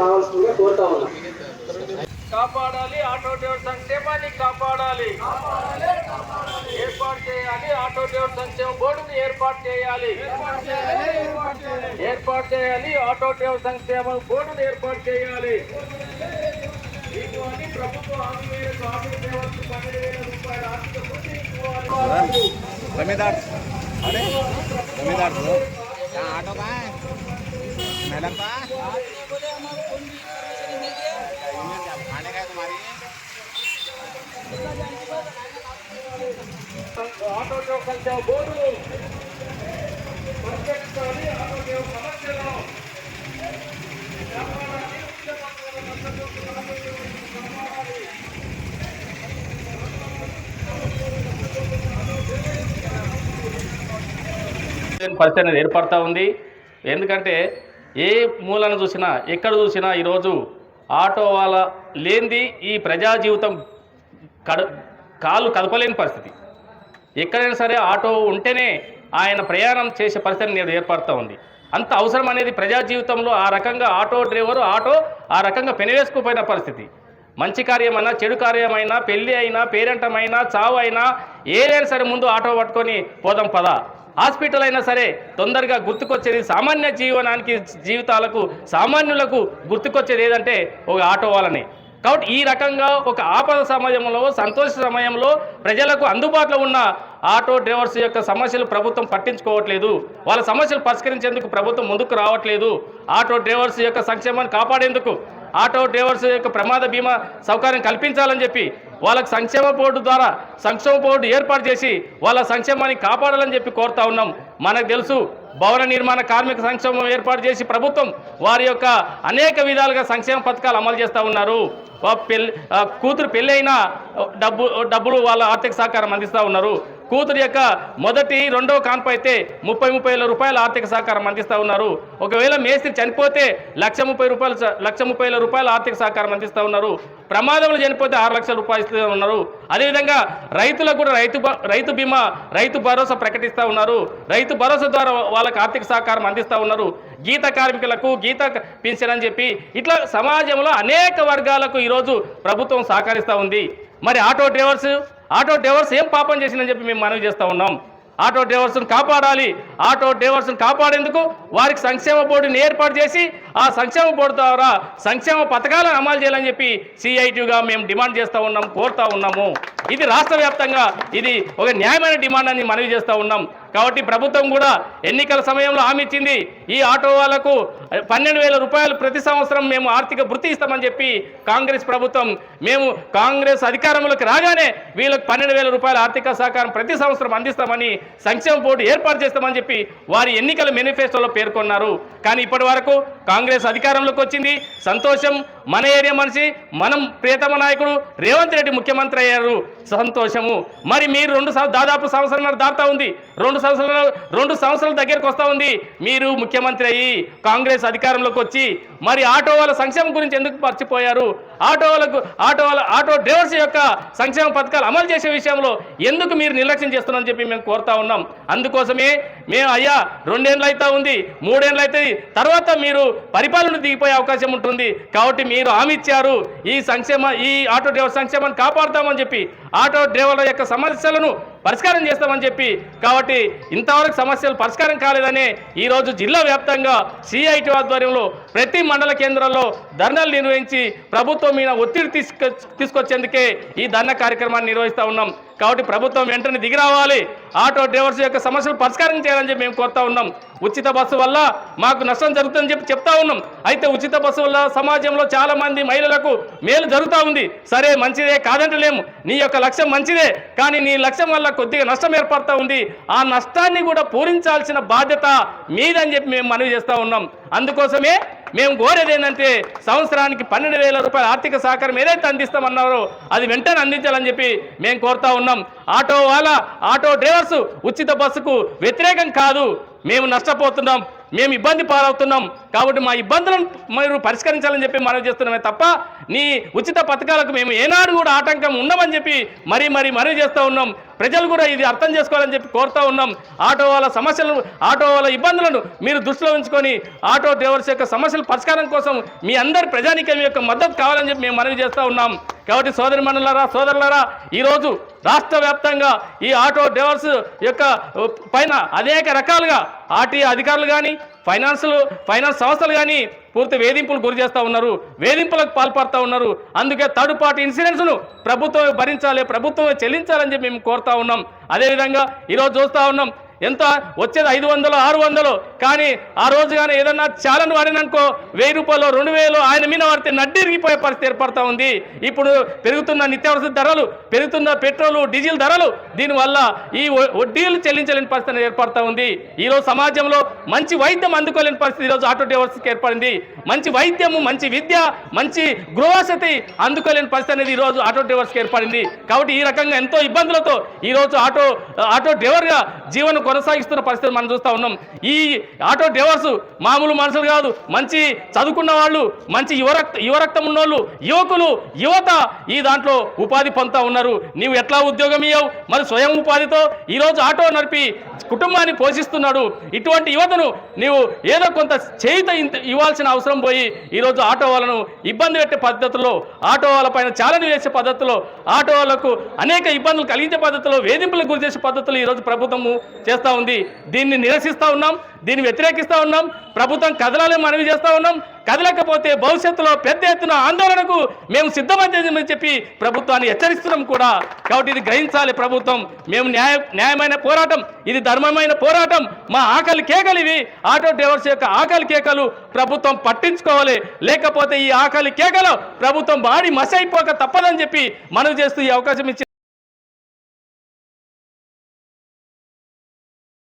రావాల్సిందిగా కోరుతా ఉన్నాం. కాపాడాలి ఆటో డ్రైవర్ సంక్షేమాన్ని కాపాడాలి. ఏర్పాటు చేయాలి ఆటో డ్రైవర్ సంక్షేమ బోర్డుని ఏర్పాటు చేయాలి. ఏర్పాటు చేయాలి ఆటో డ్రైవర్ సంక్షేమ బోర్డుని ఏర్పాటు చేయాలి. మీకు అన్ని ప్రభుత్వ హామీ మేరకు ఆటో मैडम कहाँ है खाने का है तुम्हारी ఆటో డ్రైవర్ సంక్షేమ బోర్డును పరిష్కరించాలి ఆటో డ్రైవర్ సమస్యలను కాపాడాలి. ఉచిత బస్సుల రద్దు కాపాడాలి. పరిస్థితి అనేది ఏర్పడతా ఉంది ఎందుకంటే ఏ మూలన చూసినా ఎక్కడ చూసినా ఈరోజు ఆటో వాళ్ళ లేనిది ఈ ప్రజా జీవితం కడ కాలు కదపలేని పరిస్థితి. ఎక్కడైనా సరే ఆటో ఉంటేనే ఆయన ప్రయాణం చేసే పరిస్థితి నేను ఏర్పడుతూ ఉంది. అంత అవసరం అనేది ప్రజా జీవితంలో ఆ రకంగా ఆటో డ్రైవరు ఆటో ఆ రకంగా పెనవేసుకుపోయిన పరిస్థితి. మంచి కార్యమైనా చెడు కార్యమైనా పెళ్ళి అయినా పేరెంటమైనా చావు అయినా ఏదైనా సరే ముందు ఆటో పట్టుకొని పోదాం పద. హాస్పిటల్ అయినా సరే తొందరగా గుర్తుకొచ్చేది సామాన్య జీవనానికి జీవితాలకు సామాన్యులకు గుర్తుకొచ్చేది ఏదంటే ఒక ఆటో వాళ్ళని. కాబట్టి ఈ రకంగా ఒక ఆపద సమయంలో సంతోష సమయంలో ప్రజలకు అందుబాటులో ఉన్న ఆటో డ్రైవర్స్ యొక్క సమస్యలు ప్రభుత్వం పట్టించుకోవట్లేదు. వాళ్ళ సమస్యలు పరిష్కరించేందుకు ప్రభుత్వం ముందుకు రావట్లేదు. ఆటో డ్రైవర్స్ యొక్క సంక్షేమాన్ని కాపాడేందుకు ఆటో డ్రైవర్స్ యొక్క ప్రమాద బీమా సౌకర్యం కల్పించాలని చెప్పి వాళ్ళకి సంక్షేమ బోర్డు ద్వారా సంక్షేమ బోర్డు ఏర్పాటు చేసి వాళ్ళ సంక్షేమాన్ని కాపాడాలని చెప్పి కోరుతా ఉన్నాం. మనకు తెలుసు భవన నిర్మాణ కార్మిక సంక్షేమం ఏర్పాటు చేసి ప్రభుత్వం వారి యొక్క అనేక విధాలుగా సంక్షేమ పథకాలు అమలు చేస్తూ ఉన్నారు. వా పెళ్ళి కూతురు పెళ్ళైనా డబ్బు డబ్బులు వాళ్ళ ఆర్థిక సహకారం అందిస్తూ ఉన్నారు. కూతురు యొక్క మొదటి రెండవ కాన్పు అయితే ముప్పై ముప్పై వేల రూపాయల ఆర్థిక సహకారం అందిస్తూ ఉన్నారు. ఒకవేళ మేస్త్రి చనిపోతే లక్ష ముప్పై రూపాయలు లక్ష ముప్పై వేల రూపాయల ఆర్థిక సహకారం అందిస్తూ ఉన్నారు. ప్రమాదంలో చనిపోతే ఆరు లక్షల రూపాయలు ఇస్తూ ఉన్నారు. అదేవిధంగా రైతులకు కూడా రైతు బ- రైతు బీమా రైతు భరోసా ప్రకటిస్తూ ఉన్నారు. రైతు భరోసా ద్వారా వాళ్ళకి ఆర్థిక సహకారం అందిస్తూ ఉన్నారు. గీత కార్మికులకు గీత పింఛన్ అని చెప్పి ఇట్లా సమాజంలో అనేక వర్గాలకు ఈరోజు ప్రభుత్వం సహకరిస్తూ ఉంది. మరి ఆటో డ్రైవర్స్ ఆటో డ్రైవర్స్ ఏం పాపం చేసిందని చెప్పి మేము మనవి చేస్తూ ఉన్నాం. ఆటో డ్రైవర్స్ను కాపాడాలి. ఆటో డ్రైవర్స్ను కాపాడేందుకు వారికి సంక్షేమ బోర్డుని ఏర్పాటు చేసి ఆ సంక్షేమ బోర్డు ద్వారా సంక్షేమ పథకాలను అమలు చేయాలని చెప్పి సిఐటిగా మేము డిమాండ్ చేస్తూ ఉన్నాం కోరుతూ ఉన్నాము. ఇది రాష్ట్ర ఇది ఒక న్యాయమైన డిమాండ్ అని మనవి చేస్తూ ఉన్నాం. కాబట్టి ప్రభుత్వం కూడా ఎన్నికల సమయంలో హామీ ఇచ్చింది. ఈ ఆటో వాళ్ళకు పన్నెండు వేల రూపాయలు ప్రతి సంవత్సరం మేము ఆర్థిక వృత్తి ఇస్తామని చెప్పి కాంగ్రెస్ ప్రభుత్వం మేము కాంగ్రెస్ అధికారంలోకి రాగానే వీళ్ళకి పన్నెండు వేల రూపాయల ఆర్థిక సహకారం ప్రతి సంవత్సరం అందిస్తామని సంక్షేమ బోర్డు ఏర్పాటు చేస్తామని చెప్పి వారి ఎన్నికల మేనిఫెస్టోలో పేర్కొన్నారు. కానీ ఇప్పటి వరకు కాంగ్రెస్ అధికారంలోకి వచ్చింది. సంతోషం మన ఏరియా మనిషి మనం ప్రియతమ నాయకుడు రేవంత్ రెడ్డి ముఖ్యమంత్రి అయ్యారు. సంతోషము. మరి మీరు రెండు సం- దాదాపు సంవత్సరాలు దాటా ఉంది. రెండు సంవత్సరాలు రెండు సంవత్సరాల దగ్గరకు వస్తూ ఉంది. మీరు ముఖ్యమంత్రి అయ్యి కాంగ్రెస్ అధికారంలోకి వచ్చి మరి ఆటో వాళ్ళ సంక్షేమం గురించి ఎందుకు మర్చిపోయారు? ఆటో వాళ్ళకు ఆటో వాళ్ళ ఆటో డ్రైవర్స్ యొక్క సంక్షేమ పథకాలు అమలు చేసే విషయంలో ఎందుకు మీరు నిర్లక్ష్యం చేస్తున్నారని చెప్పి మేము కోరుతా ఉన్నాం. అందుకోసమే మేము అయ్యా రెండేళ్ళు అయితే ఉంది మూడేళ్ళు అయితే తర్వాత మీరు పరిపాలన దిగిపోయే అవకాశం ఉంటుంది. కాబట్టి మీరు హామీ ఇచ్చారు. ఈ సంక్షేమ ఈ ఆటో డ్రైవర్ సంక్షేమాన్ని కాపాడుతామని చెప్పి ఆటో డ్రైవర్ల యొక్క సమస్యలను పరిష్కారం చేస్తామని చెప్పి. కాబట్టి ఇంతవరకు సమస్యలు పరిష్కారం కాలేదని ఈరోజు జిల్లా వ్యాప్తంగా సిఐటి ఆధ్వర్యంలో ప్రతి మండల కేంద్రాల్లో ధర్నాలు నిర్వహించి ప్రభుత్వం మీద ఒత్తిడి తీసుకొ తీసుకొచ్చేందుకే ఈ ధర్నా కార్యక్రమాన్ని నిర్వహిస్తూ ఉన్నాం. కాబట్టి ప్రభుత్వం వెంటనే దిగి రావాలి ఆటో డ్రైవర్స్ యొక్క సమస్యలు పరిష్కారం చేయాలని చెప్పి మేము కోరుతా ఉన్నాం. ఉచిత బస్సు వల్ల మాకు నష్టం జరుగుతుందని చెప్పి చెప్తా ఉన్నాం. అయితే ఉచిత బస్సు వల్ల సమాజంలో చాలా మంది మహిళలకు మేలు జరుగుతూ ఉంది. సరే మంచిదే కాదంటలేము నీ యొక్క లక్ష్యం మంచిదే. కానీ నీ లక్ష్యం వల్ల కొద్దిగా నష్టం ఏర్పడతా ఉంది. ఆ నష్టాన్ని కూడా పూరించాల్సిన బాధ్యత మీదని చెప్పి మేము మనవి చేస్తూ ఉన్నాం. అందుకోసమే మేము కోరేది ఏంటంటే సంవత్సరానికి పన్నెండు వేల రూపాయల ఆర్థిక సహకారం ఏదైతే అందిస్తామన్నారో అది వెంటనే అందించాలని చెప్పి మేము కోరుతా ఉన్నాం. ఆటో వాళ్ళ ఆటో డ్రైవర్స్ ఉచిత బస్సుకు వ్యతిరేకం కాదు. మేము నష్టపోతున్నాం మేము ఇబ్బంది పాలవుతున్నాం. కాబట్టి మా ఇబ్బందులను మీరు పరిష్కరించాలని చెప్పి మనం చేస్తున్నామే తప్ప నీ ఉచిత పథకాలకు మేము ఏనాడు కూడా ఆటంకం ఉండమని చెప్పి మరీ మరీ మరీ చేస్తూ ఉన్నాం. ప్రజలు కూడా ఇది అర్థం చేసుకోవాలని చెప్పి కోరుతూ ఉన్నాం. ఆటో వాళ్ళ సమస్యలను ఆటో వాళ్ళ ఇబ్బందులను మీరు దృష్టిలో ఉంచుకొని ఆటో డ్రైవర్స్ యొక్క సమస్యల పరిష్కారం కోసం మీ అందరి ప్రజానికం యొక్క మద్దతు కావాలని చెప్పి మేము మనవి చేస్తూ ఉన్నాం. కాబట్టి సోదరి మండలారా సోదరులారా ఈరోజు రాష్ట్ర వ్యాప్తంగా ఈ ఆటో డ్రైవర్స్ యొక్క పైన అనేక రకాలుగా ఆర్టీ అధికారులు కానీ ఫైనాన్సులు ఫైనాన్స్ సంస్థలు కానీ పూర్తి వేధింపులు గురి చేస్తూ ఉన్నారు వేధింపులకు పాల్పడుతూ ఉన్నారు. అందుకే థర్డ్ పార్టీ ఇన్సూరెన్స్ను ప్రభుత్వమే భరించాలి ప్రభుత్వమే చెల్లించాలని చెప్పి మేము కోరుతా ఉన్నాం. అదేవిధంగా ఈరోజు చూస్తూ ఉన్నాం ఎంత? వచ్చేది ఐదు వందలు ఆరు వందలు కానీ ఆ రోజు కానీ ఏదన్నా చాలని వాడిననుకో వెయ్యి రూపాయలు రెండు వేలు ఆయన మీద వాడితే నడ్డిరిగిపోయే పరిస్థితి ఏర్పడతా ఉంది. ఇప్పుడు పెరుగుతున్న నిత్యావసర ధరలు పెరుగుతున్న పెట్రోలు డీజిల్ ధరలు దీనివల్ల ఈ వడ్డీలు చెల్లించలేని పరిస్థితి ఏర్పడతా ఉంది. ఈరోజు సమాజంలో మంచి వైద్యం అందుకోలేని పరిస్థితి ఈరోజు ఆటో డ్రైవర్స్కి ఏర్పడింది. మంచి వైద్యము మంచి విద్య మంచి గృహవసతి అందుకోలేని పరిస్థితి అనేది ఈరోజు ఆటో డ్రైవర్స్కి ఏర్పడింది. కాబట్టి ఈ రకంగా ఎంతో ఇబ్బందులతో ఈరోజు ఆటో ఆటో డ్రైవర్గా జీవనం కొనసాగిస్తున్న పరిస్థితి మనం చూస్తూ ఉన్నాం. ఈ ఆటో డ్రైవర్స్ మామూలు మనుషులు కాదు. మంచి చదువుకున్న వాళ్ళు మంచి యువరక్త యువరక్తం ఉన్నోళ్ళు యువకులు యువత ఈ దాంట్లో ఉపాధి పొందుతా ఉన్నారు. నీవు ఎట్లా ఉద్యోగం ఇవ్వవు మరి స్వయం ఉపాధితో ఈరోజు ఆటో నడిపి కుటుంబాన్ని పోషిస్తున్నాడు. ఇటువంటి యువతను నీవు ఏదో కొంత చేయిత ఇంత ఇవ్వాల్సిన అవసరం పోయి ఈరోజు ఆటో వాళ్ళను ఇబ్బంది పెట్టే పద్ధతిలో ఆటో వాళ్ళ పైన ఛాలెంజ్ చేసే పద్ధతిలో ఆటో వాళ్ళకు అనేక ఇబ్బందులు కలిగించే పద్ధతిలో వేధింపులకు గురి చేసే ఈరోజు ప్రభుత్వము చేస్తూ ఉంది. దీన్ని నిరసిస్తూ ఉన్నాం. దీన్ని వ్యతిరేకిస్తూ ఉన్నాం. ప్రభుత్వం కదలాలని మనవి చేస్తూ ఉన్నాం. కదలకపోతే భవిష్యత్తులో పెద్ద ఎత్తున ఆందోళనకు మేము సిద్ధమని చెప్పి ప్రభుత్వాన్ని హెచ్చరిస్తున్నాం కూడా. కాబట్టి ఇది గ్రహించాలి ప్రభుత్వం. మేము న్యాయ న్యాయమైన పోరాటం ఇది ధర్మమైన పోరాటం. మా ఆకలి కేకలు ఇవి. ఆటో డ్రైవర్స్ యొక్క ఆకలి కేకలు ప్రభుత్వం పట్టించుకోవాలి. లేకపోతే ఈ ఆకలి కేకలు ప్రభుత్వం బాడి మసైపోక తప్పదని చెప్పి మనవి చేస్తూ ఈ అవకాశం ఇచ్చి